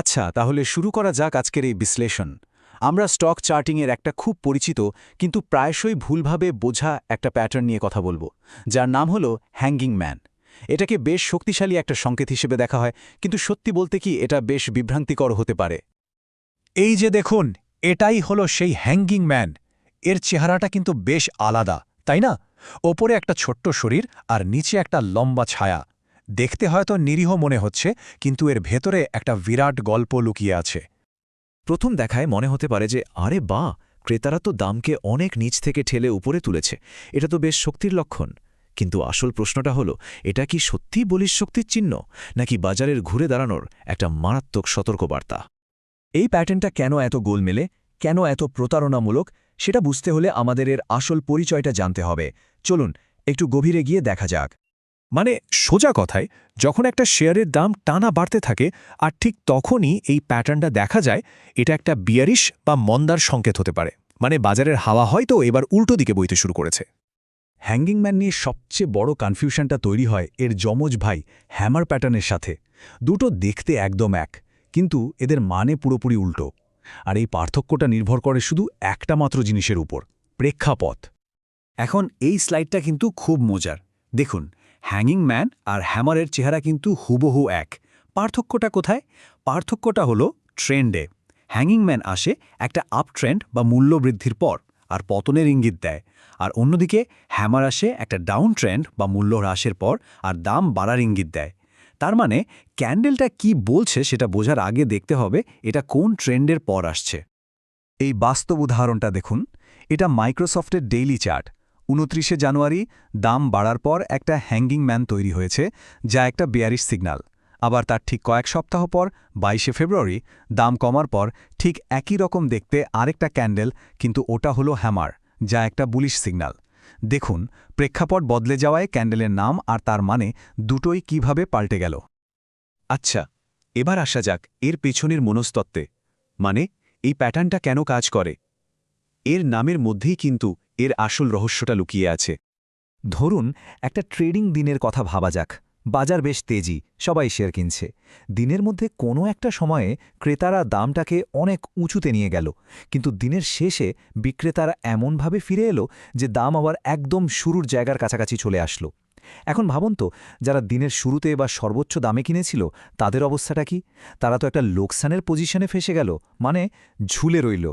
আচ্ছা তাহলে শুরু করা যাক আজকের এই বিশ্লেষণ। আমরা স্টক চার্টিংয়ের একটা খুব পরিচিত, কিন্তু প্রায়শই ভুলভাবে বোঝা একটা প্যাটার্ন নিয়ে কথা বলব, যার নাম হলো হ্যাঙ্গিং ম্যান। এটাকে বেশ শক্তিশালী একটা সংকেত হিসেবে দেখা হয়, কিন্তু সত্যি বলতে কি এটা বেশ বিভ্রান্তিকর হতে পারে। এই যে দেখুন, এটাই হলো সেই হ্যাঙ্গিং ম্যান। এর চেহারাটা কিন্তু বেশ আলাদা, তাই না? ওপরে একটা ছোট্ট শরীর আর নিচে একটা লম্বা ছায়া। দেখতে হয়তো নিরীহ মনে হচ্ছে, কিন্তু এর ভেতরে একটা বিরাট গল্প লুকিয়ে আছে। প্রথম দেখায় মনে হতে পারে যে, আরে বা, ক্রেতারা তো দামকে অনেক নিচ থেকে ঠেলে উপরে তুলেছে। এটা তো বেশ শক্তির লক্ষণ। কিন্তু আসল প্রশ্নটা হলো, এটা কি সত্যিই বলিস শক্তির চিহ্ন, নাকি বাজারের ঘুরে দাঁড়ানোর একটা মারাত্মক সতর্কবার্তা? এই প্যাটার্নটা কেন এত গোলমেলে, কেন এত প্রতারণামূলক, সেটা বুঝতে হলে আমাদের এর আসল পরিচয়টা জানতে হবে। চলুন, একটু গভীরে গিয়ে দেখা যাক। মানে সোজা কথায় যখন একটা শেয়ারের দাম টানা বাড়তে থাকে আর ঠিক তখনই এই প্যাটার্নটা দেখা যায় এটা একটা বিয়ারিশ বা মন্দার সংকেত হতে পারে। মানে বাজারের হাওয়া হয়তো এবার উল্টো দিকে বইতে শুরু করেছে। হ্যাঙ্গিং ম্যান নিয়ে সবচেয়ে বড় কনফিউশনটা তৈরি হয় এর যমজ ভাই হ্যামার প্যাটার্নের সাথে। দুটো দেখতে একদম এক কিন্তু এদের মানে পুরোপুরি উল্টো। আর এই পার্থক্যটা নির্ভর করে শুধু একটা মাত্র জিনিসের উপর প্রেক্ষাপথ এখন এই স্লাইডটা কিন্তু খুব মজার। দেখুন হ্যাঙ্গিং ম্যান আর হ্যামারের চেহারা কিন্তু হুবহু এক। পার্থক্যটা কোথায়? পার্থক্যটা হলো ট্রেন্ডে হ্যাঙ্গিং ম্যান আসে একটা আপ ট্রেন্ড বা মূল্য বৃদ্ধির পর আর পতনের ইঙ্গিত দেয়। আর অন্যদিকে হ্যামার আসে একটা ডাউন ট্রেন্ড বা মূল্য হ্রাসের পর আর দাম বাড়ার ইঙ্গিত দেয়। তার মানে ক্যান্ডেলটা কি বলছে সেটা বোঝার আগে দেখতে হবে এটা কোন ট্রেন্ডের পর আসছে। এই বাস্তব উদাহরণটা দেখুন। এটা মাইক্রোসফটের ডেইলি চার্ট উনত্রিশে জানুয়ারি, দাম বাড়ার পর একটা হ্যাঙ্গিং ম্যান তৈরি হয়েছে, যা একটা বেয়ারিশ সিগন্যাল। আবার তার ঠিক কয়েক সপ্তাহ পর, বাইশে ফেব্রুয়ারি, দাম কমার পর ঠিক একই রকম দেখতে আরেকটা ক্যান্ডেল, কিন্তু ওটা হলো হ্যামার, যা একটা বুলিশ সিগনাল দেখুন, প্রেক্ষাপট বদলে যাওয়ায় ক্যান্ডেলের নাম আর তার মানে দুটোই কীভাবে পাল্টে গেল। আচ্ছা এবার আসা যাক এর পেছনের মনস্তত্ত্বে। মানে এই প্যাটার্নটা কেন কাজ করে? এর নামের মধ্যেই কিন্তু এর আসল রহস্যটা লুকিয়ে আছে। ধরুন, একটা ট্রেডিং দিনের কথা ভাবা যাক। বাজার বেশ তেজি, সবাই শেয়ার কিনছে। দিনের মধ্যে কোনো একটা সময়ে ক্রেতারা দামটাকে অনেক উঁচুতে নিয়ে গেল। কিন্তু দিনের শেষে বিক্রেতারা এমনভাবে ফিরে এলো যে দাম আবার একদম শুরুর জায়গার কাছাকাছি চলে আসলো। এখন ভাবুন তো, যারা দিনের শুরুতে বা সর্বোচ্চ দামে কিনেছিল, তাদের অবস্থাটা কি? তারা তো একটা লোকসানের পজিশনে ফেসে গেল মানে ঝুলে রইল।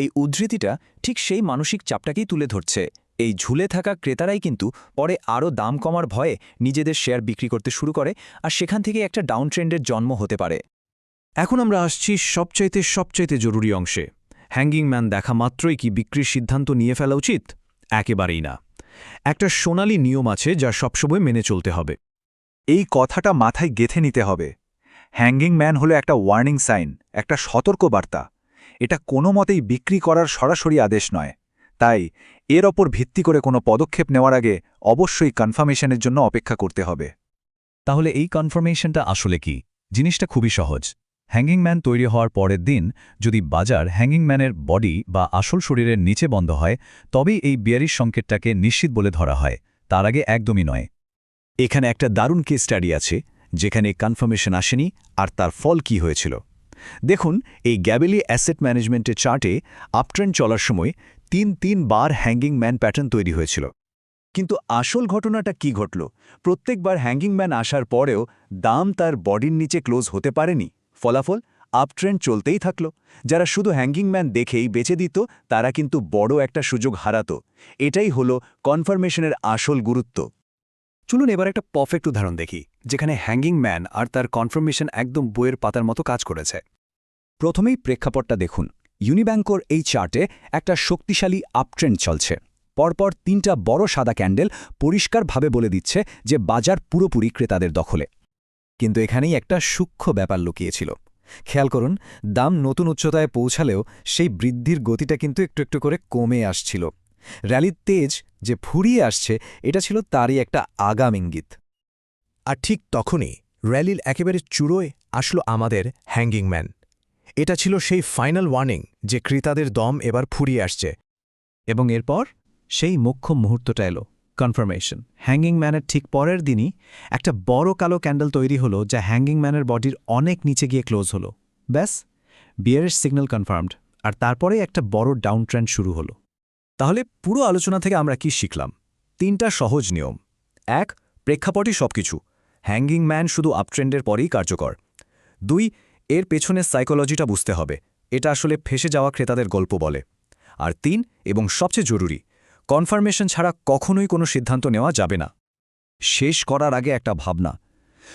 এই উদ্ধৃতিটা ঠিক সেই মানসিক চাপটাকেই তুলে ধরছে। এই ঝুলে থাকা ক্রেতারাই কিন্তু পরে আরও দাম কমার ভয়ে নিজেদের শেয়ার বিক্রি করতে শুরু করে আর সেখান থেকে একটা ডাউন ট্রেন্ডের জন্ম হতে পারে। এখন আমরা আসছি সবচাইতে সবচাইতে জরুরি অংশে। হ্যাঙ্গিং ম্যান দেখা মাত্রই কি বিক্রির সিদ্ধান্ত নিয়ে ফেলা উচিত? একেবারেই না। একটা সোনালি নিয়ম আছে যা সবসময় মেনে চলতে হবে। এই কথাটা মাথায় গেথে নিতে হবে। হ্যাঙ্গিং ম্যান হলো একটা ওয়ার্নিং সাইন, একটা সতর্কবার্তা। এটা কোনো মতেই বিক্রি করার সরাসরি আদেশ নয়। তাই, এর ওপর ভিত্তি করে কোনো পদক্ষেপ নেওয়ার আগে অবশ্যই কনফার্মেশনের জন্য অপেক্ষা করতে হবে। তাহলে এই কনফার্মেশনটা আসলে কি? জিনিসটা খুবই সহজ। হ্যাঙ্গিং ম্যান তৈরি হওয়ার পরের দিন যদি বাজার হ্যাঙ্গিং ম্যানের বডি বা আসল শরীরের নিচে বন্ধ হয়, তবেই এই বিয়ারিশ সংকেতটাকে নিশ্চিত বলে ধরা হয়। তার আগে একদমই নয়। এখানে একটা দারুণ কেস স্টাডি আছে, যেখানে কনফার্মেশন আসেনি আর তার ফল কি হয়েছিল। দেখুন, এই গ্যাবেলি অ্যাসেট ম্যানেজমেন্টের চার্টে আপট্রেন্ড চলার সময় তিন তিন বার হ্যাঙ্গিং ম্যান প্যাটার্ন তৈরি হয়েছিল। কিন্তু আসল ঘটনাটা কি ঘটল? প্রত্যেকবার হ্যাঙ্গিং ম্যান আসার পরেও দাম তার বডির নিচে ক্লোজ হতে পারেনি। ফলাফল আপট্রেন্ড চলতেই থাকল। যারা শুধু হ্যাঙ্গিং ম্যান দেখেই বেঁচে দিত, তারা কিন্তু বড় একটা সুযোগ হারাত। এটাই হলো কনফার্মেশনের আসল গুরুত্ব। চলুন এবার একটা পারফেক্ট উদাহরণ দেখি, যেখানে হ্যাঙ্গিং ম্যান আর তার কনফার্মেশন একদম বইয়ের পাতার মতো কাজ করেছে। প্রথমেই প্রেক্ষাপটটা দেখুন। ইউনিব্যাঙ্কর এই চার্টে একটা শক্তিশালী আপট্রেন্ড চলছে। পরপর তিনটা বড় সাদা ক্যান্ডেল পরিষ্কারভাবে বলে দিচ্ছে যে বাজার পুরোপুরি ক্রেতাদের দখলে। কিন্তু এখানেই একটা সূক্ষ্ম ব্যাপার লুকিয়েছিল। খেয়াল করুন, দাম নতুন উচ্চতায় পৌঁছালেও সেই বৃদ্ধির গতিটা কিন্তু একটু একটু করে কমে আসছিল। র্যালির তেজ যে ফুরিয়ে আসছে, এটা ছিল তারই একটা আগাম ইঙ্গিত। আর ঠিক তখনই র্যালির একেবারে চূড়োয় আসলো আমাদের হ্যাঙ্গিং ম্যান। এটা ছিল সেই ফাইনাল ওয়ার্নিং যে ক্রেতাদের দম এবার ফুরিয়ে আসছে। এবং এরপর সেই মোক্ষম মুহূর্তটা এলো কনফার্মেশন হ্যাঙ্গিং ম্যানের ঠিক পরের দিনই একটা বড় কালো ক্যান্ডেল তৈরি হলো যা হ্যাঙ্গিং ম্যানের বডির অনেক নিচে গিয়ে ক্লোজ হলো। ব্যাস বিয়ারের সিগন্যাল কনফার্মড। আর তারপরেই একটা বড় ডাউন ট্রেন্ড শুরু হলো। তাহলে পুরো আলোচনা থেকে আমরা কি শিখলাম? তিনটা সহজ নিয়ম। এক, প্রেক্ষাপটই সবকিছু। হ্যাঙ্গিং ম্যান শুধু আপট্রেন্ডের পরেই কার্যকর। দুই, এর পেছনের সাইকোলজিটা বুঝতে হবে। এটা আসলে ফেসে যাওয়া ক্রেতাদের গল্প বলে। আর তিন, এবং সবচেয়ে জরুরি কনফার্মেশন ছাড়া কখনোই কোনো সিদ্ধান্ত নেওয়া যাবে না। শেষ করার আগে একটা ভাবনা।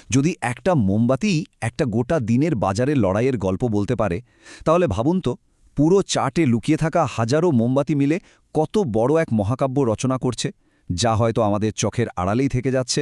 যদি একটা মোমবাতি একটা গোটা দিনের বাজারের লড়াইয়ের গল্প বলতে পারে, তাহলে ভাবুন তো পুরো চার্টে লুকিয়ে থাকা হাজারো মোমবাতি মিলে কত বড় এক মহাকাব্য রচনা করছে, যা হয়তো আমাদের চোখের আড়ালেই থেকে যাচ্ছে।